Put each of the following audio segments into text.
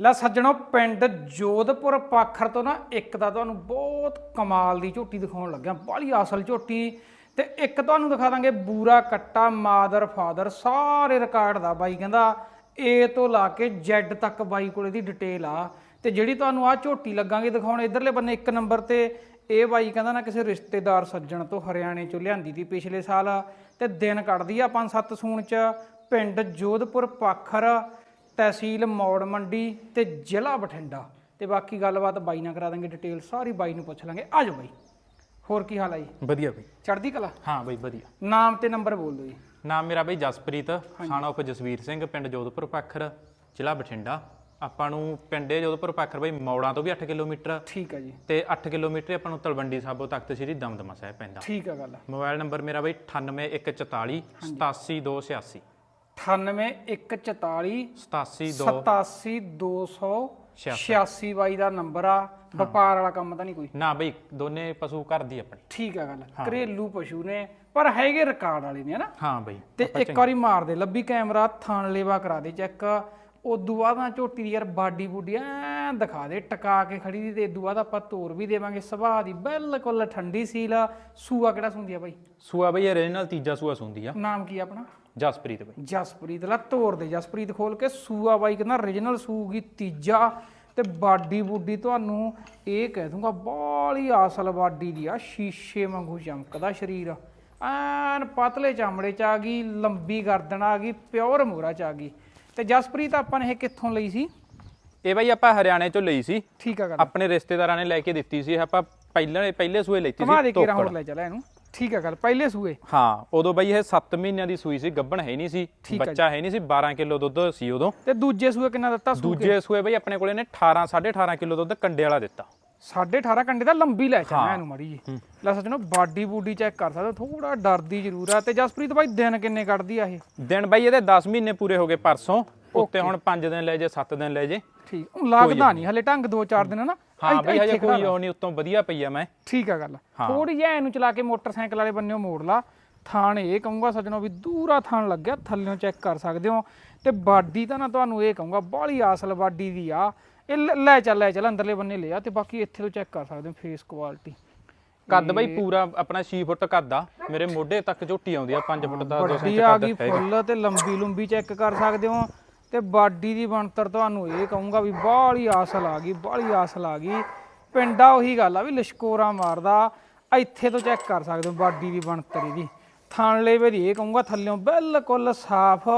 ਲੈ ਸੱਜਣੋ, ਪਿੰਡ ਜੋਧਪੁਰ ਪਾਖਰ ਤੋਂ ਨਾ ਇੱਕ ਤਾਂ ਤੁਹਾਨੂੰ ਬਹੁਤ ਕਮਾਲ ਦੀ ਝੋਟੀ ਦਿਖਾਉਣ ਲੱਗਿਆ। ਬਾਹਲੀ ਅਸਲ ਝੋਟੀ। ਤੇ ਇੱਕ ਤੁਹਾਨੂੰ ਦਿਖਾ ਦਾਂਗੇ, ਬੂਰਾ ਕੱਟਾ, ਮਾਦਰ ਫਾਦਰ, ਸਾਰੇ ਰਿਕਾਰਡ ਦਾ ਬਾਈ ਕਹਿੰਦਾ ਏ ਤੋਂ ਲਾ ਕੇ Z ਤੱਕ ਬਾਈ ਕੋਲੇ ਦੀ ਡਿਟੇਲ ਆ। ਤੇ ਜਿਹੜੀ ਤੁਹਾਨੂੰ ਆ ਝੋਟੀ ਲੱਗਾਂਗੇ ਦਿਖਾਉਣ, ਇਧਰਲੇ ਬੰਨੇ ਇੱਕ ਨੰਬਰ ਤੇ, ਇਹ ਬਾਈ ਕਹਿੰਦਾ ਨਾ ਕਿਸੇ ਰਿਸ਼ਤੇਦਾਰ ਸੱਜਣ ਤੋਂ ਹਰਿਆਣੇ ਚੋਂ ਲਿਆਂਦੀ ਤੀ ਪਿਛਲੇ ਸਾਲ। ਤੇ ਦਿਨ ਕੱਢਦੀ ਆ 5-7 ਸੂਣ ਚ। ਪਿੰਡ ਜੋਧਪੁਰ ਪਾਖਰ ਤਹਿਸੀਲ ਮੌੜ ਮੰਡੀ ਤੇ ਜ਼ਿਲ੍ਹਾ ਬਠਿੰਡਾ। ਤੇ ਬਾਕੀ ਗੱਲਬਾਤ ਬਾਈ ਨਾਲ ਕਰਾ ਦਾਂਗੇ ਡਿਟੇਲ ਸਾਰੀ ਬਾਈ ਨੂੰ ਪੁੱਛ ਲਾਂਗੇ। ਆਜੋ ਬਾਈ। ਹੋਰ ਕੀ ਹਾਲ ਆ ਜੀ? ਵਧੀਆ ਬਈ। ਚੜ੍ਹਦੀ ਕਲਾ? ਹਾਂ ਬਈ ਵਧੀਆ। ਨਾਮ ਤੇ ਨੰਬਰ ਬੋਲ ਦਿਓ ਜੀ। ਨਾਮ ਮੇਰਾ ਬਈ ਜਸਪ੍ਰੀਤ ਸਾਣਾ ਉਪ ਜਸਵੀਰ ਸਿੰਘ ਪਿੰਡ ਜੋਧਪੁਰ ਪਾਖਰ ਜ਼ਿਲ੍ਹਾ ਬਠਿੰਡਾ। ਆਪਾਂ ਨੂੰ ਪਿੰਡੇ ਜੋਧਪੁਰ ਪਾਖਰ ਬਈ ਮੌੜਾਂ ਤੋਂ ਵੀ 8 ਕਿਲੋਮੀਟਰ। ਠੀਕ ਆ ਜੀ। ਤੇ 8 ਕਿਲੋਮੀਟਰ ਆਪਾਂ ਨੂੰ ਤਲਵੰਡੀ ਸਾਬੋ ਤਖਤ ਸ੍ਰੀ ਦਮਦਮਾ ਸਾਹਿਬ ਪੈਂਦਾ। ਠੀਕ ਆ ਗੱਲ ਮੋਬਾਈਲ ਨੰਬਰ ਮੇਰਾ ਬਈ 98144 87286 98144 872 87286 ਬਾਈ ਦਾ ਨੰਬਰ ਆ ਵਪਾਰ ਵਾਲਾ ਕੰਮ ਤਾਂ ਨਹੀਂ ਕੋਈ ਨਾ ਬਈ ਦੋਨੇ ਪਸ਼ੂ ਘਰ ਦੀ ਆਪਣੀ ਠੀਕ ਆ ਗੱਲ ਘਰੇਲੂ ਪਸ਼ੂ ਨੇ ਪਰ ਹੈਗੇ ਰਿਕਾਰਡ ਵਾਲੇ ਨੇ ਹਨਾ ਹਾਂ ਬਈ ਤੇ ਇੱਕ ਵਾਰੀ ਮਾਰ ਦੇ ਲੱਭੀ ਕੈਮਰਾ ਥਾਣ ਲੇਵਾ ਕਰਾ ਦੇ ਚੈੱਕ ਉਦੋਂ ਬਾਅਦ ਨਾ ਝੋਟੀ ਦੀ ਯਾਰ ਬਾਡੀ ਬੂਡੀ ਐਂ ਦਿਖਾ ਦੇ ਟਕਾ ਕੇ ਖੜੀ ਦੀ ਤੇ ਉਦੋਂ ਬਾਅਦ ਆਪਾਂ ਤੋਰ ਵੀ ਦੇਵਾਂਗੇ ਸੁਭਾਅ ਦੀ ਬਿਲਕੁਲ ਠੰਡੀ ਸੀਲ ਆ। ਸੂਆ ਕਿਹੜਾ ਸੁੰਦੀ ਆ ਬਾਈ ਸੂਆ ਬਈ ਓਰੀਜਨਲ ਤੀਜਾ ਸੂਆ ਸੁੰਦੀ ਆ ਨਾਮ ਕੀ ਆ ਆਪਣਾ ਜਸਪ੍ਰੀਤ ਬਈ। ਜਸਪ੍ਰੀਤ ਲਾ ਤੋਰ ਦੇ ਜਸਪ੍ਰੀਤ ਖੋਲ ਕੇ ਸੂਆ ਬਾਈ ਕਹਿੰਦਾ origignal ਸੂਗੀ ਤੀਜਾ। ਤੇ ਬਾਡੀ ਬੂਡੀ ਤੁਹਾਨੂੰ ਇਹ ਕਹਿ ਦੂੰਗਾ ਬਾਲੀ ਆਸਲ ਬਾਡੀ ਦੀ ਆ ਸ਼ੀਸ਼ੇ ਵਾਂਗੂ ਚਮਕਦਾ ਸਰੀਰ। ਐਨ ਪਤਲੇ ਚਮੜੇ ਚ ਆ ਗਈ ਲੰਬੀ ਗਰਦਨ ਆ ਗਈ ਪਿਓਰ ਮੋਰਾ ਚ ਆ ਗਈ। ਤੇ ਜਸਪ੍ਰੀਤ ਆਪਾਂ ਨੇ ਇਹ ਕਿੱਥੋਂ ਲਈ ਸੀ? ਇਹ ਬਈ ਆਪਾਂ ਹਰਿਆਣੇ ਤੋਂ ਲਈ ਸੀ। ਠੀਕ ਆ ਗੱਲ। ਆਪਣੇ ਰਿਸ਼ਤੇਦਾਰਾਂ ਨੇ ਲੈ ਕੇ ਦਿੱਤੀ ਸੀ ਆਪਾਂ ਪਹਿਲਾਂ ਪਹਿਲੇ ਸੂਏ ਦੇ ਸੀ ਕੇ ਰਾਉਂਡ ਲੈ ਚਲਾ ਇਹਨੂੰ। ਠੀਕ ਆ ਗੱਲ ਪਹਿਲੇ ਸੂਏ। ਹਾਂ ਉਦੋਂ ਬਈ ਇਹ 7 ਮਹੀਨਿਆਂ ਦੀ ਸੂਈ ਸੀ ਗੱਭਣ ਹੈ ਨਹੀਂ ਸੀ ਬੱਚਾ ਹੈ ਨਹੀਂ ਸੀ 12 ਕਿਲੋ ਦੁੱਧ ਸੀ ਉਦੋਂ। ਤੇ ਦੂਜੇ ਸੂਏ ਕਿੰਨਾ ਦਿੱਤਾ ਸੂ ਦੂਜੇ ਸੂਏ ਬਈ ਆਪਣੇ ਕੋਲੇ ਨੇ 18 18.5 ਕਿਲੋ ਦੁੱਧ ਕੰਡੇ ਵਾਲਾ ਦਿੱਤਾ। 18.5 ਘੰਟੇ ਦਾ ਲੰਬੀ ਲੈ ਚੱਲਣਾ ਇਹਨੂੰ ਮੜੀ ਜੀ ਲੈ ਸੱਜਣੋ ਬਾਡੀ ਬੂਡੀ ਚੈੱਕ ਕਰ ਸਕਦੇ ਹੋ ਥੋੜਾ ਡਰਦੀ ਜ਼ਰੂਰ ਆ। ਤੇ ਜਸਪ੍ਰੀਤ ਬਾਈ ਦਿਨ ਕਿੰਨੇ ਕੱਢਦੀ ਆ ਇਹ? ਦਿਨ ਬਈ ਇਹਦੇ 10 ਮਹੀਨੇ ਪੂਰੇ ਹੋ ਗਏ ਪਰਸੋਂ। ਉੱਤੇ ਹੁਣ 5 ਦਿਨ ਲੈ ਜੇ 7 ਦਿਨ ਲੈ ਜੇ। ਠੀਕ ਲੱਗਦਾ ਨਹੀਂ ਹਲੇ ਢੰਗ 2-4 ਦਿਨ ਨਾ। ਹਾਂ ਬਈ ਹਜੇ ਕੋਈ ਉਹ ਨਹੀਂ ਉੱਤੋਂ ਵਧੀਆ ਪਈ ਆ ਮੈਂ। ਠੀਕ ਆ ਗੱਲ ਥੋੜੀ ਜਿਹੀ ਇਹਨੂੰ ਚਲਾ ਕੇ ਮੋਟਰਸਾਈਕਲ ਵਾਲੇ ਬੰਨਿਓ ਮੋੜ ਲਾ। ਥਾਣ ਇਹ ਕਹੂੰਗਾ ਸੱਜਣੋ ਵੀ ਦੂਰਾ ਥਾਣ ਲੱਗਿਆ ਥੱਲਿਓਂ ਚੈੱਕ ਕਰ ਸਕਦੇ ਹੋ। ਤੇ ਬਾਡੀ ਤਾਂ ਨਾ ਤੁਹਾਨੂੰ ਇਹ ਕਹੂੰਗਾ ਬਾਹਲੀ ਆਸਲ ਬਾਡੀ ਦੀ ਆ। ਇਹ ਲੈ- ਚੱਲ ਲੈ ਚੱਲ ਅੰਦਰਲੇ ਬੰਨੇ ਲਿਆ ਤੇ ਬਾਕੀ ਇੱਥੇ ਤੋਂ ਚੈੱਕ ਕਰ ਸਕਦੇ ਹੋ ਫੇਸ ਕੁਆਲਿਟੀ ਕੱਦ ਬਈ ਪੂਰਾ ਆਪਣਾ 6 ਫੁੱਟ ਕੱਦ ਆ। ਮੇਰੇ ਮੋਢੇ ਤੱਕ ਝੋਟੀ ਆਉਂਦੀ ਆ 5 ਫੁੱਟ ਦਾ 2 ਵੱਡੀ ਇੰਚ ਆ ਕੱਦ ਗਈ ਹੈਗਾ ਫੁੱਲ ਤੇ ਲੰਬੀ ਲੰਬੀ ਚੈੱਕ ਕਰ ਸਕਦੇ ਹੋ। ਤੇ ਬਾਡੀ ਦੀ ਬਣਤਰ ਤੁਹਾਨੂੰ ਇਹ ਕਹੂੰਗਾ ਵੀ ਬਾਹਲੀ ਆਸਲ ਆ ਗਈ, ਬਾਹਲੀ ਆਸਲ ਆ ਗਈ। ਪਿੰਡਾ ਉਹੀ ਗੱਲ ਆ ਵੀ ਲਿਸ਼ਕੋਰਾ ਮਾਰਦਾ, ਇੱਥੇ ਤੋਂ ਚੈੱਕ ਕਰ ਸਕਦੇ ਹੋ ਬਾਡੀ ਦੀ ਬਣਤਰ ਇਹਦੀ। ਥਣ ਲੇਵੇ ਦੀ ਇਹ ਕਹੂੰਗਾ ਥੱਲਿਓਂ ਬਿਲਕੁਲ ਸਾਫ਼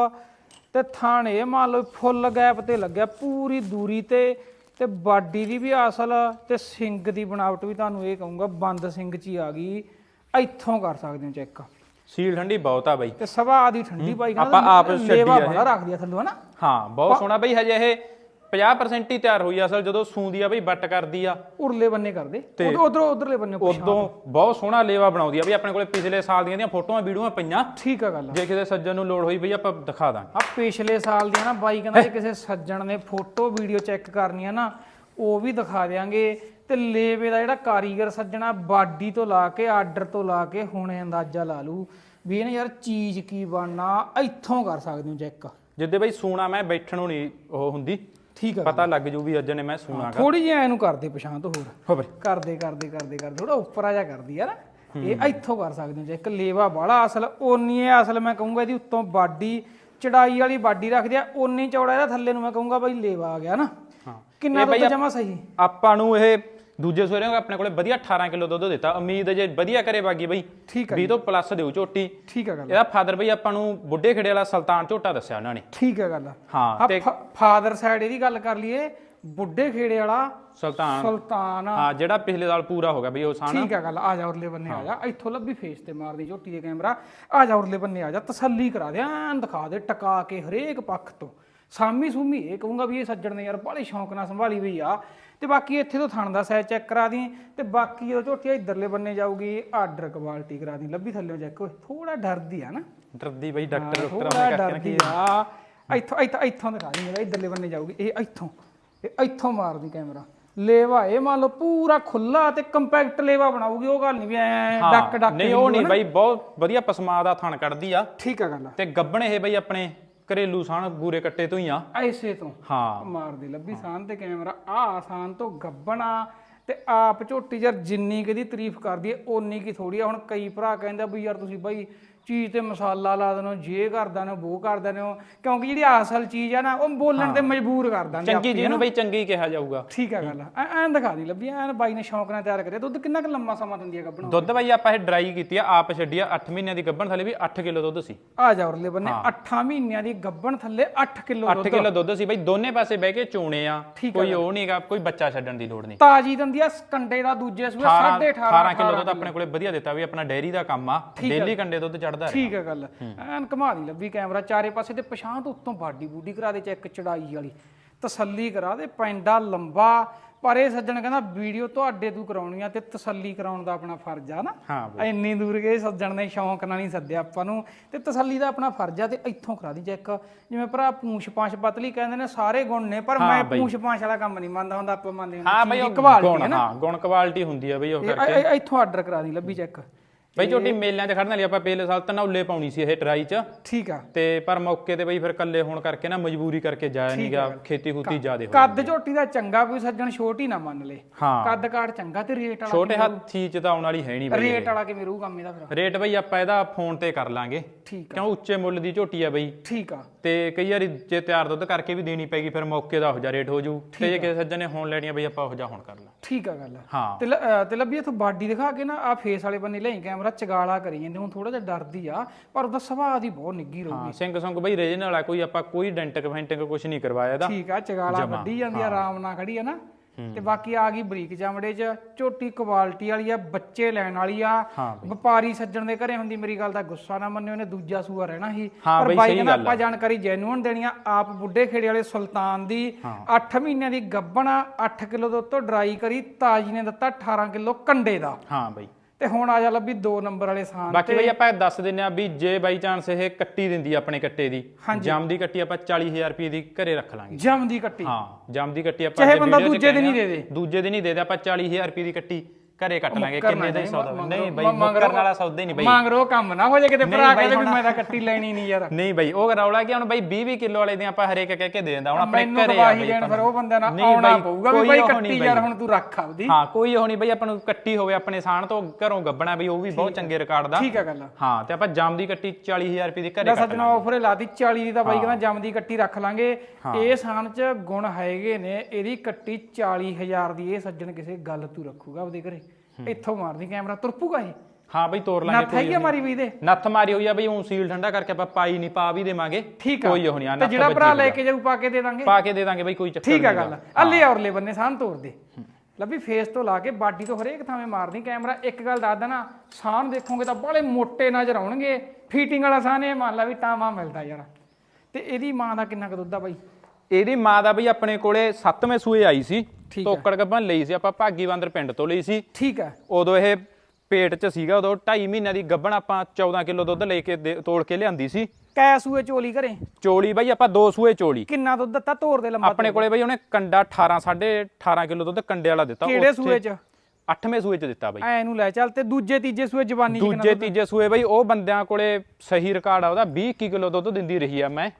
ਤੇ ਥਣ ਇਹ ਮੰਨ ਲਓ ਫੁੱਲ ਗੈਪ ਤੇ ਲੱਗਿਆ, ਪੂਰੀ ਦੂਰੀ ਤੇ ਤੇ ਬਾਡੀ ਦੀ ਵੀ ਆਸਲ ਤੇ ਸਿੰਗ ਦੀ ਬਣਾਵਟ ਵੀ ਤੁਹਾਨੂੰ ਇਹ ਕਹੂੰਗਾ, ਬੰਦ ਸਿੰਗ ਚ ਹੀ ਆ ਗਈ। ਇੱਥੋਂ ਕਰ ਸਕਦੇ ਹੋ ਚੈੱਕ। ਸੀਲ ਠੰਡੀ ਬਹੁਤ ਆ ਬਈ। ਤੇ ਸਵਾ ਦੀ ਠੰਡੀ ਪਾਈ ਆਪਾਂ ਆਪ ਛੱਡੀ ਆ। ਬੜਾ ਰੱਖਦੀ ਆ ਥੱਲੋਂ ਹਨਾ। ਹਾਂ ਬਹੁਤ ਸੋਹਣਾ ਬਈ ਹਜੇ ਇਹ 50% ਹੀ ਤਿਆਰ ਹੋਈ ਅਸਲ ਜਦੋਂ ਸੂੰਦੀ ਆ ਬਈ ਬੱਟ ਕਰਦੀ ਆ। ਉਰਲੇ ਬੰਨੇ ਕਰਦੇ। ਉਧਰ ਉਧਰ ਉਧਰਲੇ ਬੰਨੇ ਉਦੋਂ ਬਹੁਤ ਸੋਹਣਾ ਲੇਵਾ ਬਣਾਉਂਦੀ ਆ ਬਈ ਆਪਣੇ ਕੋਲੇ ਪਿਛਲੇ ਸਾਲ ਦੀਆਂ ਦੀਆਂ ਫੋਟੋਆਂ ਵੀਡੀਓਆਂ ਪਈਆਂ। ਠੀਕ ਆ ਗੱਲ ਜੇ ਕਿਸੇ ਸੱਜਣ ਨੂੰ ਲੋੜ ਹੋਈ ਬਈ ਆਪਾਂ ਦਿਖਾ ਦਾਂਗੇ। ਆ ਪਿਛਲੇ ਸਾਲ ਦੀਆਂ ਨਾ ਬਾਈ ਕਹਿੰਦਾ ਜੇ ਕਿਸੇ ਸੱਜਣ ਨੇ ਫੋਟੋ ਵੀਡੀਓ ਚੈੱਕ ਕਰਨੀ ਆ ਨਾ ਉਹ ਵੀ ਦਿਖਾ ਦੇਾਂਗੇ ਤੇ ਲੇਵੇ ਦਾ ਜਿਹੜਾ ਕਾਰੀਗਰ ਸੱਜਣਾ ਬਾਡੀ ਤੋਂ ਲਾ ਕੇ ਆਰਡਰ ਤੋਂ ਲਾ ਕੇ ਹੁਣੇ ਅੰਦਾਜ਼ਾ ਲਾ ਲੂ ਵੀ ਇਹਨੇ ਯਾਰ ਚੀਜ਼ ਕੀ ਬਣਨਾ ਇੱਥੋਂ ਕਰ ਸਕਦੇ ਹੋ ਚੈੱਕ ਜਿੱਦੇ ਬਈ ਸੂਣਾ ਮੈਂ ਬੈਠਣ ਨੂੰ ਨਹੀਂ ਉਹ ਹੁੰਦੀ ਠੀਕ ਆ। ਪਤਾ ਲੱਗ ਜੂ ਵੀ ਅੱਜ ਨੇ ਮੈਂ ਸੂਣਾ ਥੋੜੀ ਜਿਹੀ ਇਹਨੂੰ ਕਰਦੇ ਪਛਾਣ ਤੋਂ ਹੋਰ। ਕਰਦੇ ਕਰਦੇ ਕਰਦੇ ਕਰਦੇ ਥੋੜਾ ਉੱਪਰ ਆ ਜਾ ਕਰਦੀ ਨਾ ਇਹ ਇੱਥੋਂ ਕਰ ਸਕਦੇ ਹੋ ਜੇ ਇੱਕ ਲੇਵਾ ਬਾਹਲਾ ਅਸਲ ਓਨੀ ਹੈ ਅਸਲ ਮੈਂ ਕਹੂੰਗਾ ਇਹਦੀ ਉੱਤੋਂ ਬਾਡੀ ਚੜਾਈ ਵਾਲੀ ਬਾਡੀ ਰੱਖਦੇ ਆ ਓਨੀ ਚੌੜਾ ਇਹਦਾ ਥੱਲੇ ਨੂੰ ਮੈਂ ਕਹੂੰਗਾ ਬਈ ਲੇਵਾ ਆ ਗਿਆ ਨਾ। ਕਿੰਨਾ ਦੁੱਧ ਜਮਾ ਸਹੀ? ਆਪਾਂ ਨੂੰ ਇਹ ਦੂਜੇ ਸਵੇਰੇ ਆਪਣੇ ਕੋਲੇ ਵਧੀਆ 18 ਕਿਲੋ ਦੁੱਧ ਦਿੱਤਾ। ਉਮੀਦ ਜੇ ਵਧੀਆ ਕਰੇ ਬਾਗੀ ਬਈ ਠੀਕ ਆ 20 ਤੋਂ ਪਲੱਸ ਦਿਓ ਝੋਟੀ। ਠੀਕ ਆ ਗੱਲ ਇਹਦਾ ਫਾਦਰ ਬਈ ਆਪਾਂ ਨੂੰ ਬੁੱਢੇ ਖੇੜੇ ਵਾਲਾ ਸੁਲਤਾਨ ਝੋਟਾ ਦੱਸਿਆ ਉਹਨਾਂ ਨੇ। ਠੀਕ ਆ ਗੱਲ ਹਾਂ ਤੇ ਫਾਦਰ ਸਾਈਡ ਇਹਦੀ ਗੱਲ ਕਰ ਲਈਏ ਬੁੱਢੇ ਖੇੜੇ ਵਾਲਾ ਸੁਲਤਾਨ। ਸੁਲਤਾਨ ਹਾਂ ਜਿਹੜਾ ਪਿਛਲੇ ਸਾਲ ਪੂਰਾ ਹੋ ਗਿਆ ਬਈ ਉਹ ਸਾਨ। ਠੀਕ ਆ ਗੱਲ ਆ ਜਾ ਉਰਲੇ ਬੰਨੇ ਆ ਜਾ। ਇੱਥੋਂ ਲੱਭੀ ਫੇਸ ਤੇ ਮਾਰਦੀ ਝੋਟੀ ਦੇ ਕੈਮਰਾ। ਆ ਜਾ ਉਰਲੇ ਬੰਨੇ ਆ ਜਾ ਤਸੱਲੀ ਕਰਾ ਦੇ ਐਨ ਦਿਖਾ ਦੇ ਟਕਾ ਕੇ ਹਰੇਕ ਪੱਖ ਤੋਂ। ਸਾਮੀ ਸੂਮੀ ਇਹ ਕਹੂੰਗਾ ਵੀ ਇਹ ਸੱਜਣ ਨੇ ਯਾਰ ਬੜੇ ਸ਼ੌਂਕ ਨਾਲ ਸੰਭਾਲੀ ਹੋਈ ਆ। ਤੇ ਬਾਕੀ ਇੱਥੇ ਤੋਂ ਥਣ ਦਾ ਸਾਈਜ਼ ਚੈੱਕ ਕਰਾ ਦੀ ਤੇ ਬਾਕੀ ਜਦੋਂ ਝੋਟੀ ਇਧਰਲੇ ਬੰਨੇ ਜਾਊਗੀ ਆਰਡਰ ਕੁਆਲਿਟੀ ਕਰਾ ਦੀ ਲੱਭੀ ਥੱਲੇ ਚੈੱਕ ਹੋਏ ਥੋੜਾ ਡਰਦੀ ਆ ਨਾ। ਡਰਦੀ ਬਈ ਡਾਕਟਰ ਡਾਕਟਰ ਥੋੜਾ ਡਰਦੀ ਆ। ਇੱਥੋਂ ਇੱਥੋਂ ਇੱਥੋਂ ਦਿਖਾ ਦੀ ਮੇਰਾ ਇਧਰਲੇ ਬੰਨੇ ਜਾਊਗੀ। ਇਹ ਇੱਥੋਂ ਇਹ ਇੱਥੋਂ ਮਾਰਦੀ ਕੈਮਰਾ ਲੇਵਾ ਇਹ ਮੰਨ ਲਓ ਪੂਰਾ ਖੁੱਲਾ ਤੇ ਕੰਪੈਕਟ ਲੇਵਾ ਬਣਾਉਗੀ ਉਹ ਗੱਲ ਨਹੀਂ ਵੀ ਐ ਡੱਕ ਡੱਕ ਨਹੀਂ ਉਹ ਨਹੀਂ ਬਈ ਬਹੁਤ ਵਧੀਆ ਪਸਮਾ ਦਾ ਥਣ ਕੱਢਦੀ ਆ। ਠੀਕ ਆ ਗੱਲ ਤੇ ਗੱਬਣ ਇਹ ਬਈ ਆਪਣੇ ਘਰੇਲੂ ਸਾਣ ਬੂਰੇ ਕੱਟੇ ਤੋਂ ਹੀ ਆ। ਐਸੇ ਤੋਂ। ਹਾਂ। ਮਾਰ ਦੇ ਲੱਭੀ ਸਾਨ ਤੇ ਕੈਮਰਾ। ਆ ਆਸਾਨ ਤੋਂ ਗੱਬਣਾ ਤੇ ਆਪ ਝੋਟੀ ਯਾਰ ਜਿੰਨੀ ਕਿਦੀ ਤਾਰੀਫ ਕਰਦੀ ਏ ਓਨੀ ਕੀ ਥੋੜੀ ਆ। ਹੁਣ ਕਈ ਭਰਾ ਕਹਿੰਦੇ ਵੀ ਯਾਰ ਤੁਸੀਂ ਬਾਈ ਚੀਜ਼ ਤੇ ਮਸਾਲਾ ਲਾ ਦਿੰਦੇ ਹੋ ਜੇ ਕਰਦਾ ਨੇ ਉਹ ਕਰ ਦਿੰਦੇ ਹੋ ਕਿਉਂਕਿ ਜਿਹੜੀ ਅਸਲ ਚੀਜ਼ ਆ ਨਾ ਉਹ ਬੋਲਣ ਤੇ ਮਜਬੂਰ ਕਰ ਦਿੰਦੇ ਚੰਗੀ ਜੀ ਨੂੰ ਬਈ ਚੰਗੀ ਕਿਹਾ ਜਾਊਗਾ। ਠੀਕ ਆ ਗੱਲ ਐ ਐਂ ਦਿਖਾ ਦੀ ਲੱਭੀ ਐਨ ਬਾਈ ਨੇ ਸ਼ੌਂਕ ਨਾਲ ਤਿਆਰ ਕਰਿਆ। ਦੁੱਧ ਕਿੰਨਾ ਕੁ ਲੰਮਾ ਸਮਾਂ ਦਿੰਦੀ ਆ ਗੱਬਣਾ ਦੁੱਧ ਬਈ ਆਪਾਂ ਇਹ ਡਰਾਈ ਕੀਤੀ ਆ ਆਪ ਛੱਡੀ ਆ 8 ਮਹੀਨਿਆਂ ਦੀ ਗੱਭਣ ਥਲੇ ਵੀ 8 ਕਿਲੋ ਦੁੱਧ ਸੀ। ਆ ਜਾ ਉਰਲੇ ਬੰਨੇ 8 ਮਹੀਨਿਆਂ ਦੀ ਗੱਬਣ ਥੱਲੇ 8 ਕਿਲੋ 8 ਕਿਲੋ ਦੁੱਧ ਸੀ ਬਈ ਦੋਨੇ ਪਾਸੇ ਬਹਿ ਕੇ ਚੋਣੇ ਆ। ਕੋਈ ਉਹ ਨਹੀਂਗਾ ਕੋਈ ਬੱਚਾ ਛੱਡਣ ਦੀ ਲੋੜ ਨਹੀਂ ਤਾਜੀ ਦਿੰਦੀ ਆ ਕੰਡੇ ਦਾ ਦੂਜੇ ਸੂਏ 18 18.5 18 ਕਿਲੋ ਦੁੱਧ ਆਪਣੇ ਕੋਲੇ ਵਧੀਆ ਦਿੱਤਾ ਵੀ ਆਪਣਾ ਡੇਅਰੀ ਦਾ ਕੰਮ ਆ। ਡੇਲੀ ਕੰਡੇ ਦੁੱਧ ਚੜਦਾ ਹੈ ਠੀਕ ਹੈ ਗੱਲ। ਐਨ ਘੁਮਾ ਦੀ ਲੱਭੀ ਕੈਮਰਾ ਚਾਰੇ ਪਾਸੇ ਤੇ ਪਛਾਂ ਤੋਂ ਉੱਤੋਂ ਬਾਡੀ ਬੂਡੀ ਕਰਾ ਦੇ ਚੈੱਕ ਚੜਾਈ ਵਾਲੀ। ਤਸੱਲੀ ਕਰਾ ਦੇ ਪੈਂਡਾ ਲੰਬਾ ਪਰ ਇਹ ਸੱਜਣ ਕਹਿੰਦਾ ਵੀਡੀਓ ਤੁਹਾਡੇ ਤੋਂ ਕਰਾਉਣੀ ਆ ਤੇ ਤਸੱਲੀ ਕਰਾਉਣ ਦਾ ਆਪਣਾ ਫਰਜ਼ ਆ ਨਾ। ਹਾਂ ਇੰਨੀ ਦੂਰ ਗਏ ਸੱਜਣ ਨੇ ਸ਼ੌਂਕ ਨਾਲ ਨਹੀਂ ਸੱਦਿਆ ਆਪਾਂ ਨੂੰ। ਤੇ ਤਸੱਲੀ ਦਾ ਆਪਣਾ ਫਰਜ਼ ਆ ਤੇ ਇੱਥੋਂ ਕਰਾ ਦੀ ਚੈੱਕ। ਜਿਵੇਂ ਭਰਾ ਪੂੰਛ ਪਾਂਛ ਪਤਲੀ ਕਹਿੰਦੇ ਨੇ ਸਾਰੇ ਗੁਣ ਨੇ ਪਰ ਮੈਂ ਪੂੰਛ ਪਾਂਛ ਵਾਲਾ ਕੰਮ ਨਹੀਂ ਮੰਨਦਾ ਹੁੰਦਾ ਆਪਾਂ ਮੰਨਦੇ ਹਾਂ ਬਈ ਉਹ ਗੁਣ ਹਾਂ ਗੁਣ ਕੁਆਲਿਟੀ ਹੁੰਦੀ ਆ ਬਈ ਉਹ ਕਰਕੇ। ਇੱਥੋਂ ਆਰਡਰ ਕਰਾ ਦੀ ਲੱਭੀ ਚੈੱਕ। ਬਈ ਝੋਟੀ ਮੇਲਿਆਂ 'ਚ ਖੜਨ ਵਾਲੀ ਆਪਾਂ ਪਹਿਲੇ ਸਾਲ ਤਨੌਲੇ ਪਾਉਣੀ ਸੀ ਇਹ ਟਰਾਈ 'ਚ। ਠੀਕ ਆ। ਤੇ ਪਰ ਮੌਕੇ ਤੇ ਬਈ ਫਿਰ ਕੱਲੇ ਹੋਣ ਕਰਕੇ ਨਾ ਮਜਬੂਰੀ ਕਰਕੇ ਜਾਇਆ ਨਹੀਂ ਗਿਆ ਖੇਤੀ ਖੂਤੀ ਜ਼ਿਆਦੇ ਹੋ ਕੱਦ ਝੋਟੀ ਦਾ ਚੰਗਾ ਕੋਈ ਸੱਜਣ ਛੋਟੀ ਨਾ ਮੰਨ ਲੇ। ਹਾਂ। ਕੱਦ ਕਾਠ ਚੰਗਾ ਤੇ ਰੇਟ ਵਾਲਾ ਛੋਟੇ ਹਾਥੀ 'ਚ ਤਾਂ ਆਉਣ ਵਾਲੀ ਹੈ ਨਹੀਂ ਬਈ ਰੇਟ ਵਾਲਾ ਕਿਵੇਂ ਰਹੂ ਕੰਮ ਇਹਦਾ ਫਿਰ? ਰੇਟ ਬਈ ਆਪਾਂ ਇਹਦਾ ਫੋਨ ਤੇ ਕਰ ਲਾਂਗੇ। ਠੀਕ ਕਿਉਂ ਉੱਚੇ ਮੁੱਲ ਦੀ ਝੋਟੀ ਆ ਬਈ। ਠੀਕ ਆ। ਤੇ ਕਈ ਵਾਰੀ ਜੇ ਤਿਆਰ ਦੁੱਧ ਕਰਕੇ ਵੀ ਦੇਣੀ ਪੈਗੀ ਫਿਰ ਮੌਕੇ ਦਾ ਹੋ ਜਾ ਰੇਟ ਹੋ ਜੂ ਤੇ ਜੇ ਕਿਸੇ ਸੱਜਣ ਨੇ ਹੁਣ ਲੈਣੀ ਆ ਬਈ ਆਪਾਂ ਉਹ ਜਾ ਹੁਣ ਕਰ ਲਾ। ਠੀਕ ਆ ਗੱਲ ਹਾਂ। ਤੇ ਲ- ਤੇ ਲੱਭੀ ਇਥੋਂ ਬਾਡੀ ਦਿਖਾ ਕੇ ਨਾ ਆ ਫੇਸ ਵਾਲੇ ਬੰਨੇ ਲਈ ਕੈਮਰਾ ਚਗਾਲਾ ਕਰੀ ਜਾਂਦੇ ਹੁਣ ਥੋੜਾ ਜਿਹਾ ਡਰਦੀ ਆ ਪਰ ਉਹਦਾ ਸੁਭਾਅ ਦੀ ਬਹੁਤ ਨਿੱਗੀ ਰਹੂ ਹਾਂ ਸਿੰਘ ਸੰਗ ਬਈ ਰੇਜਨ ਵਾਲਾ ਕੋਈ ਆਪਾਂ ਕੋਈ ਡੈਂਟਕ ਫੈਂਟਕ ਕੁਝ ਨਹੀਂ ਕਰਵਾਇਆ ਇਹਦਾ। ਠੀਕ ਆ ਚਗਾਲਾ ਵੱਡੀ ਜਾਂਦੀ ਆ ਆਰਾਮ ਨਾਲ ਖੜੀ ਆ ਨਾ। ਤੇ ਬਾਕੀ ਆ ਗਈ ਬਰੀਕ ਚਮੜੇ 'ਚ ਝੋਟੀ ਕੁਆਲਿਟੀ ਵਾਲੀ ਆ ਬੱਚੇ ਲੈਣ ਵਾਲੀ ਆ। ਵਪਾਰੀ ਸੱਜਣ ਦੇ ਘਰੇ ਹੁੰਦੀ ਮੇਰੀ ਗੱਲ ਦਾ ਗੁੱਸਾ ਨਾ ਮੰਨਿਓ ਉਹਨੇ ਦੂਜਾ ਸੂਆ ਰਹਿਣਾ ਸੀ। ਪਰ ਬਈ, ਕਹਿੰਦਾ ਆਪਾਂ ਜਾਣਕਾਰੀ ਜੈਨੂਅਨ ਦੇਣੀ ਆ ਆਪ ਬੁੱਢੇ ਖੇੜੇ ਵਾਲੇ ਸੁਲਤਾਨ ਦੀ 8 ਮਹੀਨਿਆਂ ਦੀ ਗੱਬਣਾ 8 ਕਿਲੋ ਦੁੱਧ ਤੋਂ ਡਰਾਈ ਕਰੀ ਤਾਜੀ ਨੇ ਦਿੱਤਾ 18 ਕਿਲੋ ਕੰਡੇ ਦਾ। ਹਾਂ ਬਈ। ਤੇ ਹੁਣ ਆ ਜਾ ਲੱਭੀ 2 ਨੰਬਰ ਵਾਲੇ ਸਾਨ ਬਾਕੀ ਬਈ ਆਪਾਂ ਦੱਸ ਦਿੰਨੇ ਆ ਵੀ ਜੇ ਬਾਈ ਚਾਂਸ ਇਹ ਕੱਟੀ ਦਿੰਦੀ ਆਪਣੇ ਕੱਟੇ ਦੀ ਜੰਮ ਦੀ ਕੱਟੀ ਆਪਾਂ 40000 ਰੁਪਏ ਦੀ ਘਰੇ ਰੱਖ ਲਾਂਗੇ। ਜਮ ਦੀ ਕੱਟੀ। ਹਾਂ ਜੰਮ ਦੀ ਕੱਟੀ ਆਪਾਂ ਚਾਹੇ ਬੰਦਾ ਦੂਜੇ ਦਿਨ ਹੀ ਦੇ ਦੇ। ਦੂਜੇ ਦਿਨ ਹੀ ਦੇ ਦੇ ਆਪਾਂ 40000 ਰੁਪਏ ਦੀ ਕੱਟੀ ਘਰੇ ਕੱਟ ਲਾਂਗੇ ਕਿੰਨੇ ਦਾ ਹੀ ਸੌਦਾ ਨਹੀਂ ਬਈ ਮੁੱਕਰਨ ਵਾਲਾ ਸੌਦਾ ਹੀ ਨਹੀਂ ਬਈ। ਮੰਗ ਰੋ ਕੰਮ ਨਾ ਹੋ ਜਾਏ ਕਿਤੇ ਭਰਾ ਕਹਿੰਦੇ ਵੀ ਹੁਣ- ਮੈਂ ਤਾਂ ਕੱਟੀ ਲੈਣੀ ਨਹੀਂ ਯਾਰ। ਨਹੀਂ ਬਈ ਉਹ ਰੌਲਾ ਕਿ ਹੁਣ ਬਈ 20 20 ਕਿਲੋ ਵਾਲੇ ਦੀਆਂ ਆਪਾਂ ਹਰੇਕ ਕਹਿ ਕੇ ਦੇ ਦਿੰਦਾ ਹੁਣ ਆਪਣੇ ਘਰੇ ਆ ਬਈ ਦੇਣ ਫਿਰ ਉਹ ਬੰਦੇ ਨਾਲ ਨਹੀਂ ਆਉਣਾ ਪਊਗਾ ਵੀ ਬਾਈ ਕੱਟੀ ਯਾਰ। ਹੁਣ ਤੂੰ ਰੱਖ ਆਪਦੀ। ਹਾਂ ਕੋਈ ਨਹੀਂ ਬਈ ਆਪਾਂ ਨੂੰ ਕੱਟੀ ਹੋਵੇ ਆਪਣੇ ਸਾਣ ਤੋਂ ਘਰੋਂ ਗੱਬਣਾ ਬਈ ਉਹ ਵੀ ਬਹੁਤ ਚੰਗੇ ਰਿਕਾਰਡ ਦਾ। ਠੀਕ ਆ ਗੱਲ। ਹਾਂ ਤੇ ਆਪਾਂ ਜੰਮ ਦੀ ਕੱਟੀ 40000 ਰੁਪਏ ਦੀ ਘਰੇ ਦਾ ਕੱਟ ਸੱਜਣਾ ਆਫਰ ਲਾਤੀ 40 ਦੀ ਤਾਂ ਬਾਈ ਕਹਿੰਦਾ ਜਮ ਦੀ ਕੱਟੀ ਰੱਖ ਲਾਂਗੇ। ਇਹ ਸਾਨ ਚ ਗੁਣ ਹੈਗੇ ਨੇ ਇਹਦੀ ਕੱਟੀ 40000 ਦੀ ਇਹ ਸੱਜਣ ਕਿਸੇ ਗੱਲ ਤੂੰ ਰੱਖੂਗਾ ਆਪਦੇ ਘਰੇ। ਇੱਥੋਂ ਮਾਰਦੀ ਕੈਮਰਾ ਤੁਰਪੂਗਾ ਇਹ? ਹਾਂ ਬਈ ਤੋਰ ਨਾ ਲਾਂਗੇ ਥਾਈ ਮਾਰੀ ਵੀ ਦੇ? ਨੱਥ ਮਾਰੀ ਹੋਈ ਆ ਬਈ ਉਹ ਸੀਲ ਠੰਡਾ ਕਰਕੇ ਆਪਾਂ ਪਾਈ ਨਹੀਂ ਪਾ ਵੀ ਦੇਵਾਂਗੇ। ਠੀਕ ਆ। ਕੋਈ ਉਹ ਨਹੀਂ ਆ ਤੇ ਨੱਥ ਜਿਹੜਾ ਭਰਾ ਲੈ ਕੇ ਜਾਊ ਪਾ ਕੇ ਦੇ ਦਾਂਗੇ? ਪਾ ਕੇ ਦੇ ਦਾਂਗੇ ਬਈ ਕੋਈ ਚੱਕਰ ਠੀਕ ਆ ਗੱਲ। ਅੱਲੇ ਔਰਲੇ ਬੰਨੇ ਸਾਨ ਤੋੜ ਦੇ। ਲੱਭੀ ਫੇਸ ਤੋਂ ਲਾ ਕੇ ਬਾਡੀ ਤੋਂ ਹਰੇਕ ਥਾਵੇਂ ਮਾਰਦੀ ਕੈਮਰਾ। ਇੱਕ ਗੱਲ ਦੱਸ ਦੇਣਾ ਸਾਨ ਦੇਖੋਗੇ ਤਾਂ ਬੜੇ ਮੋਟੇ ਨਜ਼ਰ ਆਉਣਗੇ। ਫੀਟਿੰਗ ਵਾਲਾ ਸਾਨ ਇਹ ਮੰਨ ਲਾ ਵੀ ਟਾਮਾ ਮਿਲਦਾ ਯਾਰ। ਤੇ ਇਹਦੀ ਮਾਂ ਦਾ ਕਿੰਨਾ ਕੁ ਦੁੱਧ ਆ ਬਾਈ? ਇਹਦੀ ਮਾਂ ਦਾ ਬਈ ਆਪਣੇ ਕੋਲੇ 7ਵੇਂ ਸੂਏ ਆਈ ਸੀ। ਠੀਕ। ਤੋਕੜ ਗੱਭਣ ਲਈ ਸੀ ਆਪਾਂ ਭਾਗੀ ਬਾਂਦਰ ਪਿੰਡ ਤੋਂ ਲਈ ਸੀ। ਠੀਕ ਹੈ। ਉਦੋਂ ਇਹ ਪੇਟ 'ਚ ਸੀਗਾ ਉਦੋਂ 2.5 ਮਹੀਨਿਆਂ ਦੀ ਗੱਭਣ ਆਪਾਂ 14 ਕਿਲੋ ਦੁੱਧ ਲੈ ਕੇ ਦੇ- ਤੋਲ ਕੇ ਲਿਆਂਦੀ ਸੀ। ਕੈ ਸੂਏ ਚੋਲੀ ਘਰੇ? ਚੋਲੀ ਬਈ ਆਪਾਂ ਦੋ ਸੂਏ ਚੋਲੀ। ਕਿੰਨਾ ਦੁੱਧ ਦਿੱਤਾ ਤੋਰ ਦੇ ਲੰਬਾ ਆਪਣੇ ਕੋਲੇ ਬਈ ਉਹਨੇ ਕੰਡਾ 18 18.5 ਕਿਲੋ ਦੁੱਧ ਕੰਡੇ ਵਾਲਾ ਦਿੱਤਾ। ਕਿਹੜੇ ਸੂਏ ਚ? 8ਵੇਂ ਸੂਏ 'ਚ ਦਿੱਤਾ ਬਈ। ਐ ਨੂੰ ਲੈ ਚੱਲ ਤੇ ਦੂਜੇ ਤੀਜੇ ਸੂਏ ਜਵਾਨੀ ਚ ਕਿੰਨਾ ਦੂਜੇ ਤੀਜੇ ਸੂਏ ਬਈ ਉਹ ਬੰਦਿਆਂ ਕੋਲੇ ਸਹੀ ਰਿਕਾਰਡ ਆ ਉਹਦਾ 20 21 ਕਿਲੋ ਦੁੱਧ ਦਿੰਦੀ ਰਹੀ ਆ ਮੈਂ।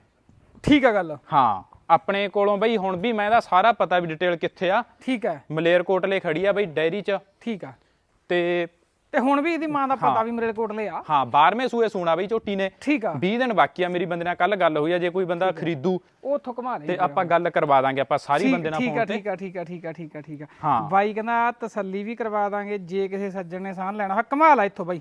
ਠੀਕ ਆ ਗੱਲ। ਹਾਂ। ਆਪਣੇ ਕੋਲੋਂ ਬਈ ਹੁਣ ਵੀ ਮੈਂ ਇਹਦਾ ਸਾਰਾ ਪਤਾ ਵੀ ਡਿਟੇਲ ਕਿੱਥੇ ਆ। ਠੀਕ ਹੈ। ਮਲੇਰਕੋਟਲੇ ਖੜੀ ਆ ਬਈ ਡੈਰੀ 'ਚ। ਠੀਕ ਆ। ਤੇ ਤੇ ਹੁਣ ਵੀ ਇਹਦੀ ਮਾਂ ਦਾ ਪਤਾ ਵੀ ਮੇਰੇ ਕੋਟਲੇ ਆ। ਹਾਂ 12ਵੇਂ ਸੂਏ ਸੂਣਾ ਬਈ ਝੋਟੀ ਨੇ। ਠੀਕ ਆ। 20 ਦਿਨ ਬਾਕੀ ਆ ਮੇਰੀ ਬੰਦੇ ਨਾਲ ਕੱਲ ਗੱਲ ਹੋਈ ਆ ਜੇ ਕੋਈ ਬੰਦਾ ਖਰੀਦੂ ਉਹ ਉੱਥੋਂ ਘੁਮਾ ਦੇ ਤੇ ਆਪਾਂ ਗੱਲ ਕਰਵਾ ਦਾਂਗੇ ਆਪਾਂ ਸਾਰੀ ਬੰਦੇ ਨਾਲ ਆ ਫੋਨ ਤੇ। ਠੀਕ ਆ ਠੀਕ ਆ ਠੀਕ ਆ ਠੀਕ ਆ ਠੀਕ ਆ। ਬਾਈ ਕਹਿੰਦਾ ਤਸੱਲੀ ਵੀ ਕਰਵਾ ਦਾਂਗੇ ਜੇ ਕਿਸੇ ਸੱਜਣ ਨੇ ਸਾਨ ਲੈਣਾ। ਹਾਂ ਕਮਾ ਲਾ ਇੱਥੋਂ ਬਾਈ।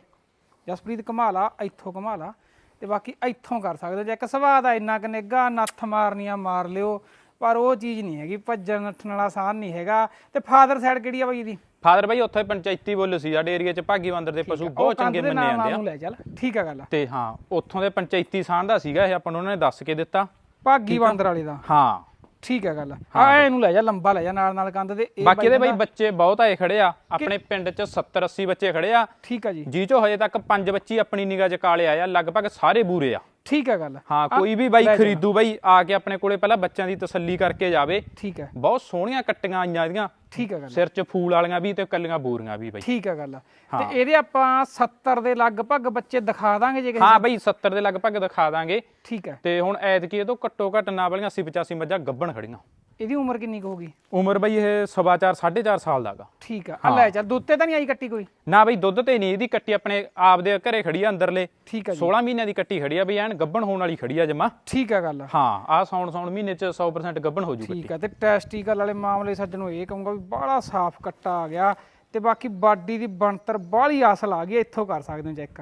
ਜਸਪ੍ਰੀਤ ਕਮਾ ਲਾ ਇੱਥੋਂ ਕਮਾ ਲਾ। ਤੇ ਬਾਕੀ ਇੱਥੋਂ ਕਰ ਸਕਦੇ। ਜੇ ਇੱਕ ਸਵਾਦ ਆ ਇੰਨਾ ਕਨੇਗਾ ਨੱਥ ਮਾਰਨੀਆਂ ਮਾਰ ਲਿਓ ਪਰ ਉਹ ਚੀਜ਼ ਨਹੀਂ ਹੈਗੀ ਭੱਜਣ ਨੱਠਣ ਵਾਲਾ ਆਸਾਨ ਨਹੀਂ ਹੈਗਾ। ਤੇ ਫਾਦਰ ਸਾਈਡ ਕਿਹੜੀ ਆ ਬਾਈ ਇਹਦੀ? ਫਾਦਰ ਬਾਈ ਉੱਥੇ ਪੰਚਾਇਤੀ ਬੁੱਲ ਸੀ ਸਾਡੇ ਏਰੀਆ 'ਚ ਭਾਗੀ ਬੰਦਰ ਦੇ ਪਸ਼ੂ ਬਹੁਤ ਚੰਗੇ ਦੇ ਮੰਨੇ ਜਾਂਦੇ ਆ। ਨੂੰ ਲੈ ਚੱਲ ਠੀਕ ਆ ਗੱਲ। ਤੇ ਹਾਂ ਉੱਥੋਂ ਦੇ ਪੰਚਾਇਤੀ ਸਾਂਝ ਦਾ ਸੀਗਾ ਇਹ ਆਪਾਂ ਨੂੰ ਉਹਨਾਂ ਨੇ ਦੱਸ ਕੇ ਦਿੱਤਾ। ਭਾਗੀ ਬਾਂਦਰ ਵਾਲੇ ਦਾ? ਹਾਂ। ਠੀਕ ਆ ਗੱਲ। ਆ ਇਹਨੂੰ ਲੈ ਜਾ ਲੰਬਾ ਲੈ ਜਾ ਨਾਲ ਨਾਲ ਕੰਧ ਦੇ। ਇਹ ਬਾਕੀ ਇਹਦੇ ਬਾਈ ਬੱਚੇ ਬਹੁਤ ਆਏ ਖੜੇ ਆ ਆਪਣੇ ਪਿੰਡ 'ਚ 70 80 ਬੱਚੇ ਖੜੇ ਆ। ਠੀਕ ਆ ਜੀ। ਜੀ ਚੋਂ ਹਜੇ ਤੱਕ ਪੰਜ ਬੱਚੀ ਆਪਣੀ ਨਿਗਾਹ 'ਚ ਕਾਲੇ ਆਏ ਆ ਲਗਭਗ ਸਾਰੇ ਬੂਰੇ ਆ। ਠੀਕ ਆ ਗੱਲ। ਹਾਂ ਕੋਈ ਵੀ ਬਾਈ ਖਰੀਦੂ ਬਾਈ ਆ ਕੇ ਆਪਣੇ ਕੋਲੇ ਪਹਿਲਾਂ ਬੱਚਿਆਂ ਦੀ ਤਸੱਲੀ ਕਰਕੇ ਜਾਵੇ। ਠੀਕ ਆ ਬਹੁਤ ਸੋਹਣੀਆਂ ਕੱਟੀਆਂ ਆਈਆਂ ਇਹਦੀਆਂ। ਠੀਕ ਆ ਗੱਲ। ਸਿਰ 'ਚ ਫੂਲ ਵਾਲੀਆਂ ਵੀ ਤੇ ਕੱਲੀਆਂ ਬੂਰੀਆਂ ਵੀ ਬਈ। ਠੀਕ ਆ ਗੱਲ। ਤੇ ਇਹਦੇ ਆਪਾਂ 70 ਦੇ ਲਗਭਗ ਬੱਚੇ ਦਿਖਾ ਦਾਂਗੇ ਜੇ ਕਿਸੇ ਹਾਂ ਬਈ 70 ਦੇ ਲਗਭਗ ਦਿਖਾ ਦਾਂਗੇ। ਠੀਕ ਹੈ ਤੇ ਹੁਣ ਐਤਕੀ ਇਹ ਤੋਂ ਘੱਟੋ ਘੱਟ ਨਾ ਵਾਲੀਆਂ 80 85 ਮੱਝਾਂ ਗੱਬਣ ਖੜੀਆਂ। ਇਹਦੀ ਉਮਰ ਕਿੰਨੀ ਕੁ ਹੋਗੀ ਉਮਰ ਬਈ ਇਹ ਸਵਾ ਚਾਰ 4.5 ਸਾਲ ਦਾਗਾ ਠੀਕ ਆ। ਆ ਲੈ ਚੱਲ ਦੁੱਤੇ ਤਾਂ ਨਹੀਂ ਆਈ ਕੱਟੀ ਕੋਈ? ਨਾ ਬਈ ਦੁੱਧ ਤੇ ਨਹੀਂ ਇਹਦੀ ਕੱਟੀ ਆਪਣੇ ਆਪ ਦੇ ਘਰੇ ਖੜੀ ਆ ਅੰਦਰਲੇ। ਠੀਕ ਆ ਜੀ। 16 ਮਹੀਨਿਆਂ ਦੀ ਕੱਟੀ ਖੜੀ ਆ ਬਈ ਐਨ ਗੱਬਣ ਹੋਣ ਵਾਲੀ ਖੜੀ ਆ ਜਮਾ। ਠੀਕ ਆ ਗੱਲ ਹਾਂ ਆ ਸੌਣ ਸੌਣ ਮਹੀਨੇ ਚ 100% ਗੱਬਣ ਹੋ ਜੂਗੀ ਠੀਕ ਆ ਤੇ ਟੈਸਟੀਕਲ ਵਾਲੇ ਮਾਮਲੇ ਸੱਜਣੋ ਇਹ ਕਹੂੰਗਾ ਵੀ ਬਾਹਲਾ ਸਾਫ਼ ਕੱਟਾ ਆ ਗਿਆ ਤੇ ਬਾਕੀ ਬਾਡੀ ਦੀ ਬਣਤਰ ਬਾਹਲੀ ਅਸਲ ਆ ਗਈ ਇੱਥੋਂ ਕਰ ਸਕਦੇ ਹੋ ਚੈੱਕ।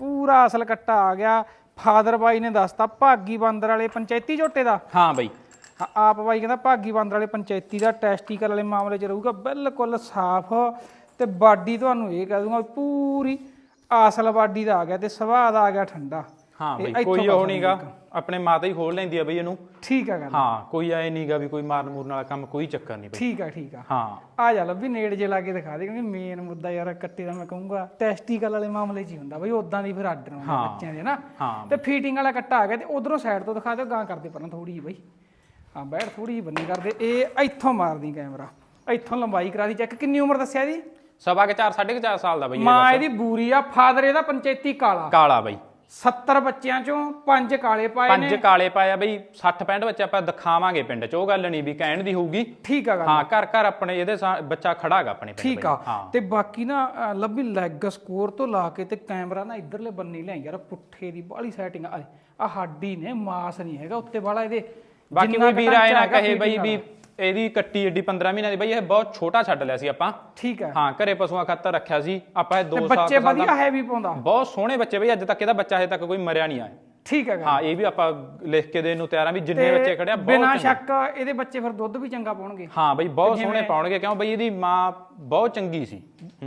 ਪੂਰਾ ਅਸਲ ਕੱਟਾ ਆ ਗਿਆ ਫਾਦਰ ਬਾਈ ਨੇ ਦੱਸਤਾ ਭਾਗੀ ਬਾਂਦਰ ਵਾਲੇ ਪੰਚਾਇਤੀ ਝੋਟੇ ਦਾ। ਹਾਂ ਬਈ। ਹਾਂ, ਆਪ ਬਾਈ ਕਹਿੰਦਾ ਭਾਗੀ ਬਾਂਦਰ ਵਾਲੇ ਪੰਚਾਇਤੀ ਦਾ ਟੈਸਟੀਕਲ ਵਾਲੇ ਮਾਮਲੇ 'ਚ ਰਹੂਗਾ ਬਿਲਕੁਲ ਸਾਫ਼। ਤੇ ਬਾਡੀ ਤੁਹਾਨੂੰ ਇਹ ਕਹਿ ਦੂੰਗਾ ਪੂਰੀ ਅਸਲ ਬਾਡੀ ਦਾ ਆ ਗਿਆ ਤੇ ਸੁਭਾਅ ਦਾ ਆ ਗਿਆ ਠੰਡਾ। ਹਾਂ ਬਈ ਕੋਈ ਉਹ ਨਹੀਂਗਾ ਆਪਣੇ ਮਾਤਾ ਹੀ ਖੋਲ ਲੈਂਦੀ ਆ ਬਈ ਇਹਨੂੰ। ਠੀਕ ਆ ਗੱਲ। ਹਾਂ ਕੋਈ ਐ ਨਹੀਂਗਾ ਵੀ ਕੋਈ ਮਾਰਨ ਮੂਰਨ ਵਾਲਾ ਕੰਮ ਕੋਈ ਚੱਕਰ ਨਹੀਂ ਬਈ। ਠੀਕ ਆ ਠੀਕ ਆ। ਹਾਂ। ਆ ਜਾ ਲੱਭੀ ਨੇੜ ਜੇ ਲਾ ਕੇ ਦਿਖਾ ਦੇ ਕਿਉਂਕਿ ਮੇਨ ਮੁੱਦਾ ਯਾਰ ਕੱਟੇ ਦਾ ਮੈਂ ਕਹੂੰਗਾ ਟੈਸਟੀਕਲ ਵਾਲੇ ਮਾਮਲੇ 'ਚ ਹੀ ਹੁੰਦਾ ਬਈ ਉਦਾਂ ਦੀ ਫਿਰ ਅੱਡ ਹੁੰਦੇ ਬੱਚਿਆਂ ਦੇ ਨਾ। ਹਾਂ। ਤੇ ਫੀਟਿੰਗ ਵਾਲਾ ਕੱਟਾ ਆ ਗਿਆ ਤੇ ਉਧਰੋਂ ਸਾਈਡ ਤੋਂ ਦਿਖਾ ਦਿਓ ਗਾਂ ਕਰਦੇ ਪਰਾਂ ਥੋੜੀ ਜਿਹੀ ਬਈ। ਹਾਂ ਬੈਠ ਥੋੜੀ ਜਿਹੀ ਬੰਨੀ ਕਰਦੇ। ਇਹ ਇੱਥੋਂ ਮਾਰਦੀ ਕੈਮਰਾ। ਇੱਥੋਂ ਲੰਬਾਈ ਕਰਾ ਦੀ। ਚੈੱਕ ਕਿੰਨੀ ਉਮਰ ਦੱਸਿਆ ਇਹਦੀ? ਸਵਾ ਕੇ 4 4.5 ਸਾਲ ਦਾ ਬਈ ਇਹ ਮਾਂ ਇਹਦੀ ਬੂਰੀ ਆ ਫਾਦਰ ਇਹਦਾ ਪੰਚਾਇਤੀ ਕਾਲਾ। ਕਾਲਾ ਬਈ। 70 ਬੱਚਿਆਂ ਚੋਂ ਪੰਜ ਕਾਲੇ ਪਾਏ ਪੰਜ ਨੇ। ਕਾਲੇ ਪਾਇਆ ਬਈ 60 65 ਬੱਚੇ ਆਪਾਂ ਦਿਖਾਵਾਂਗੇ ਪਿੰਡ ਚ ਉਹ ਗੱਲ ਨਹੀਂ ਵੀ ਕਹਿਣ ਦੀ ਹੋਊਗੀ। ਠੀਕ ਆ ਗੱਲ। ਹਾਂ ਘਰ ਘਰ ਆਪਣੇ ਇਹਦੇ ਸਾ- ਬੱਚਾ ਖੜਾਗਾ ਆਪਣੇ ਪਿੰਡ ਠੀਕ ਬਈ। ਆ। ਤੇ ਬਾਕੀ ਨਾ ਅ, ਲੱਭੀ ਲੈਗ ਸਕੋਰ ਤੋਂ ਲਾ ਕੇ ਤੇ ਕੈਮਰਾ ਨਾ ਇਧਰਲੇ ਬੰਨੀ ਲਿਆਈ ਯਾਰ ਪੁੱਠੇ ਦੀ ਬਾਹਲੀ ਸੈਟਿੰਗ ਆ। ਆ ਹਾਡੀ ਨੇ ਮਾਸ ਨਹੀਂ ਹੈਗਾ ਉੱਤੇ ਵਾਲਾ ਇਹਦੇ ਬਾਕੀ ਜਿੰਨਾ ਕੋਈ ਵੀਰ ਆਏ ਨਾ ਕਹੇ ਬਈ ਵੀ ਇਹਦੀ ਕੱਟੀ ਏਡੀ 15 ਮਹੀਨਿਆਂ ਦੀ ਬਈ ਇਹ ਬਹੁਤ ਛੋਟਾ ਛੱਡ ਲਿਆ ਸੀ ਆਪਾਂ। ਠੀਕ ਹੈ। ਹਾਂ ਘਰੇ ਪਸ਼ੂਆਂ ਖਾਤਰ ਰੱਖਿਆ ਸੀ। ਆਪਾਂ ਇਹ 2 ਤੇ ਸਾਲ ਬੱਚੇ ਵਧੀਆ ਹੈ ਵੀ ਪਾਉਂਦਾ। ਬਹੁਤ ਸੋਹਣੇ ਬੱਚੇ ਬਈ ਅੱਜ ਤੱਕ ਇਹਦਾ ਬੱਚਾ ਹਜੇ ਤੱਕ ਕੋਈ ਮਰਿਆ ਨਹੀਂ ਆਇਆ। ਠੀਕ ਹੈਗਾ। ਹਾਂ ਇਹ ਵੀ ਆਪਾਂ ਲਿਖ ਕੇ ਦੇਣ ਨੂੰ ਤਿਆਰ ਆ ਵੀ ਜਿੰਨੇ ਬੱਚੇ ਖੜਿਆ ਬਹੁਤ ਬਿਨਾਂ। ਸ਼ੱਕ ਇਹਦੇ ਬੱਚੇ ਫਿਰ ਦੁੱਧ ਵੀ ਚੰਗਾ ਪਾਉਣਗੇ। ਹਾਂ ਬਈ ਬਹੁਤ ਸੋਹਣੇ ਪਾਉਣਗੇ ਕਿਉਂ ਬਈ ਇਹਦੀ ਮਾਂ ਬਹੁਤ ਚੰਗੀ ਸੀ।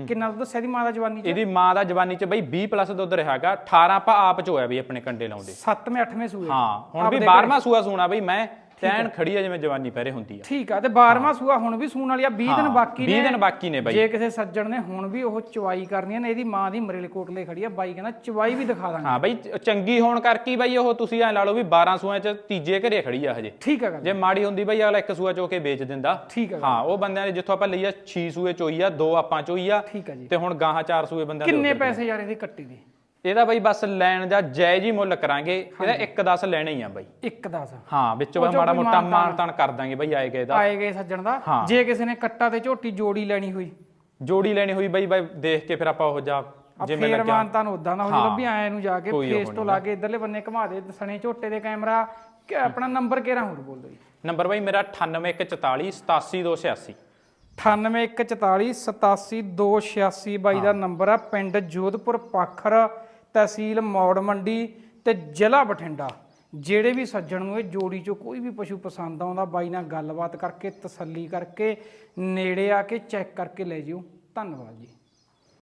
ਕਿੰਨਾ ਦੁੱਧ ਦੱਸਿਆ ਦੀ ਮਾਂ ਦਾ ਜਵਾਨੀ ਚ? ਇਹਦੀ ਮਾਂ ਦਾ ਜਵਾਨੀ ਚ ਬਈ 20 ਪਲੱਸ ਦੁੱਧ ਰਿਹਾਗਾ 18 ਆਪਾਂ ਆਪ ਚ ਹੋਇਆ ਬਈ ਆਪਣੇ ਕੰਡੇ ਲਾਉਂਦੇ। 7ਵੇਂ 8ਵੇਂ ਸੂਏ। ਹਾਂ ਹੁਣ ਵੀ 12ਵਾਂ ਸੂਆ ਸੂਣਾ ਬਈ ਮੈਂ ਤੈਨ ਖੜੀ ਆ ਜਿਵੇਂ ਜਵਾਨੀ ਪਹਿਰੇ ਹੁੰਦੀ ਆ। ਠੀਕ ਆ ਤੇ 12ਵਾਂ ਸੂਆ ਹੁਣ ਵੀ ਸੂਣ ਵਾਲੀ ਆ 20 ਦਿਨ ਬਾਕੀ ਨੇ। 20 ਦਿਨ ਬਾਕੀ ਨੇ ਬਈ। ਜੇ ਕਿਸੇ ਸੱਜਣ ਨੇ ਹੁਣ ਵੀ ਉਹ ਚਵਾਈ ਕਰਨੀ ਆ ਨੇ ਇਹਦੀ ਮਾਂ ਦੀ ਮਰੇਲੇ ਕੋਟਲੇ ਖੜੀ ਆ ਬਾਈ ਕਹਿੰਦਾ ਚਵਾਈ ਵੀ ਦਿਖਾ ਦਾਂਗੇ। ਹਾਂ ਬਈ ਚੰਗੀ ਹੋਣ ਕਰਕੇ ਬਈ ਉਹ ਤੁਸੀਂ ਐ ਲਾ ਲਓ ਵੀ 12 ਸੂਆਂ ਚ ਤੀਜੇ ਘਰੇ ਖੜੀ ਆ ਹਜੇ। ਠੀਕ ਆ ਜੇ ਮਾੜੀ ਹੁੰਦੀ ਬਈ ਅਗਲਾ ਇੱਕ ਸੂਆ ਚੋ ਕੇ ਵੇਚ ਦਿੰਦਾ। ਠੀਕ ਆ ਹਾਂ ਉਹ ਬੰਦਿਆਂ ਨੇ ਜਿੱਥੋਂ ਆਪਾਂ ਲਈ ਆ 6 ਸੂਏ ਚੋਈ ਆ ਦੋ ਆਪਾਂ ਚੋਈ ਆ। ਠੀਕ ਆ ਜੀ। ਤੇ ਹੁਣ ਗਾਹਾਂ ਚਾਰ ਸੂਏ ਬੰਦਿਆਂ ਦੇ ਕਿੰਨੇ ਪੈਸੇ ਯਾਰ ਇਹਦੀ ਕੱਟੀ ਦੀ? ਇਹਦਾ ਬਈ ਬਸ ਲੈਣ ਦਾ ਜਾਇਜ਼ ਹੀ ਮੁੱਲ ਕਰਾਂਗੇ। ਇਹਦਾ 1-10 ਲੈਣੇ ਹੀ ਆ ਬਈ। ਇੱਕ 10 ਹਾਂ ਵਿੱਚੋਂ ਚੋਂ ਮਾੜਾ ਮੋਟਾ ਮਾਨ ਮਾਨ ਤਾਨ ਕਰ ਦਾਂਗੇ ਬਈ ਆਏ ਗਏ ਦਾ। ਆਏ ਗਏ ਸੱਜਣ ਦਾ। ਜੇ ਕਿਸੇ ਨੇ ਕੱਟਾ ਤੇ ਝੋਟੀ ਜੋੜੀ ਲੈਣੀ ਹੋਈ। ਜੋੜੀ ਲੈਣੀ ਹੋਈ ਬਈ ਬਈ ਦੇਖ ਕੇ ਫਿਰ ਆਪਾਂ ਉਹ ਜਾ ਜਿਵੇਂ ਫੇਰ ਲੱਗਿਆ। ਮਾਨਤਾ ਨੂੰ ਉਦਾਂ ਦਾ ਹੋ ਹਾਂ। ਜਾ ਲੱਭੀ ਆਏ ਨੂੰ ਜਾ ਕੇ ਫੇਸ ਤੋਂ ਲਾ ਕੇ ਇਧਰਲੇ ਬੰਨੇ ਘੁਮਾ ਦੇ ਸਣੇ ਝੋਟੇ ਦੇ ਕੈਮਰਾ। ਕਿ ਆਪਣਾ ਨੰਬਰ ਕਿਹੜਾ ਹੋਰ ਬੋਲ ਦਿਓ ਜੀ? ਨੰਬਰ ਬਈ ਮੇਰਾ 98144 87286 9814787286 ਬਾਈ ਦਾ ਨੰਬਰ ਆ ਪਿੰਡ ਜੋਧਪੁਰ ਪਾਖਰ। ਤਹਿਸੀਲ ਮੌੜ ਮੰਡੀ ਤੇ ਜ਼ਿਲ੍ਹਾ ਬਠਿੰਡਾ, ਜਿਹੜੇ ਵੀ ਸੱਜਣ ਨੂੰ ਇਹ ਜੋੜੀ ਚੋਂ ਕੋਈ ਵੀ ਪਸ਼ੂ ਪਸੰਦ ਆਉਂਦਾ, ਬਾਈ ਨਾਲ ਗੱਲਬਾਤ ਕਰਕੇ, ਤਸੱਲੀ ਕਰਕੇ, ਨੇੜੇ ਆ ਕੇ ਚੈੱਕ ਕਰਕੇ ਲੈ ਜਿਓ। ਧੰਨਵਾਦ ਜੀ।